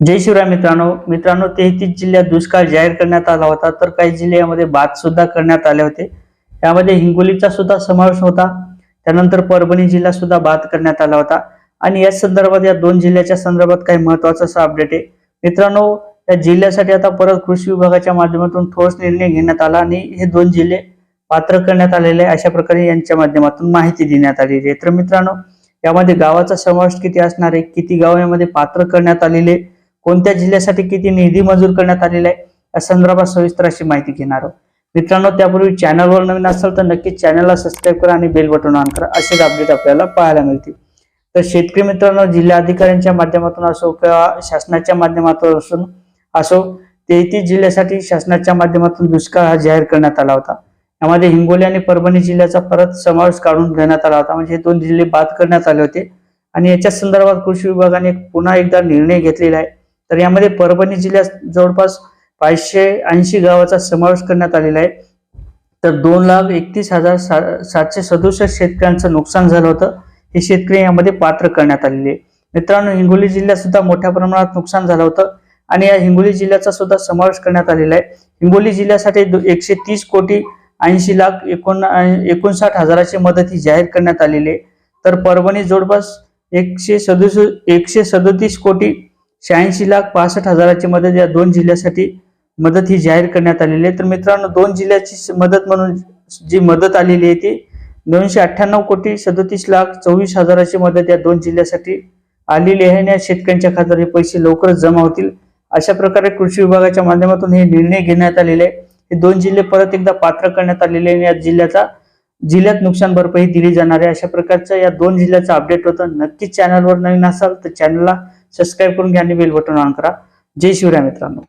जय शिवराय मित्रांनो. मित्रांनो तेहतीस जिल्ह्यात दुष्काळ जाहीर करण्यात आला होता तर काही जिल्ह्यामध्ये बाद सुद्धा करण्यात आले होते. त्यामध्ये हिंगोलीचा सुद्धा समावेश होता. त्यानंतर परभणी जिल्हा सुद्धा बाद करण्यात आला होता. आणि या संदर्भात या दोन जिल्ह्याच्या संदर्भात काही महत्वाचं असा अपडेट आहे. मित्रांनो या जिल्ह्यासाठी आता परत कृषी विभागाच्या माध्यमातून ठोस निर्णय घेण्यात आला आणि हे दोन जिल्हे पात्र करण्यात आलेले अशा प्रकारे यांच्या माध्यमातून माहिती देण्यात आलेली आहे. तर मित्रांनो यामध्ये गावाचा समावेश किती असणार आहे? किती गाव यामध्ये पात्र करण्यात आलेले आहे, कोणत्या जिल्ह्यासाठी किती निधी मंजूर करण्यात आलेला आहे? या संदर्भात सविस्तर अशी माहिती घेणार आहोत. मित्रांनो त्यापूर्वी चॅनलवर नवीन असाल तर नक्कीच चॅनलला सबस्क्राईब करा आणि बेल बटन ऑन करा. असेच अपडेट आपल्याला पाहायला मिळतील. तर शेतकरी मित्रांनो जिल्हा अधिकाऱ्यांच्या माध्यमातून असो किंवा शासनाच्या माध्यमातून असून असो तेहतीस जिल्ह्यासाठी शासनाच्या माध्यमातून दुष्काळ हा जाहीर करण्यात आला होता. यामध्ये हिंगोली आणि परभणी जिल्ह्याचा परत समावेश काढून घेण्यात आला होता. म्हणजे हे दोन जिल्हे बाद करण्यात आले होते. आणि याच्या संदर्भात कृषी विभागाने पुन्हा एकदा निर्णय घेतलेला आहे. तर यामध्ये परभणी जिल्ह्यात जवळपास पाचशे ऐंशी गावाचा समावेश करण्यात आलेला आहे. तर दोन लाख एकतीस हजार सा- सातशे सदुसष्ट शेतकऱ्यांचं नुकसान झालं होतं. हे शेतकरी यामध्ये पात्र करण्यात आलेले आहे. मित्रांनो हिंगोली जिल्ह्यात सुद्धा मोठ्या प्रमाणात नुकसान झालं होतं आणि या हिंगोली जिल्ह्याचा सुद्धा समावेश करण्यात आलेला आहे. हिंगोली जिल्ह्यासाठी दो- एकशे तीस कोटी ऐंशी लाख एकोण एकोणसाठ हजाराची मदत ही जाहीर करण्यात आलेली आहे. तर परभणी जवळपास एकशे सदुस एकशे सदतीस कोटी शहाऐंशी लाख पासष्ट हजाराची मदत या दोन जिल्ह्यासाठी मदत ही जाहीर करण्यात आलेली आहे. तर मित्रांनो दोन जिल्ह्याची मदत म्हणून जी मदत आलेली आहे ती दोनशे अठ्ठ्याण्णव कोटी सदतीस लाख चोवीस हजाराची मदत या दोन जिल्ह्यासाठी आलेली आहे आणि या शेतकऱ्यांच्या खात्यात हे पैसे लवकरच जमा होतील. अशा प्रकारे कृषी विभागाच्या माध्यमातून हे निर्णय घेण्यात आलेले आहे. हे दोन जिल्हे परत एकदा पात्र करण्यात आलेले आणि या जिल्ह्याचा जिल्ह्यात नुकसान भरपाई दिली जाणार आहे. अशा प्रकारचं या दोन जिल्ह्याचं अपडेट होतं. नक्कीच चॅनलवर नवीन असाल तर चॅनलला सबस्क्राईब करून घ्या आणि बेल बटन ऑन करा जय शिवराय मित्रांनो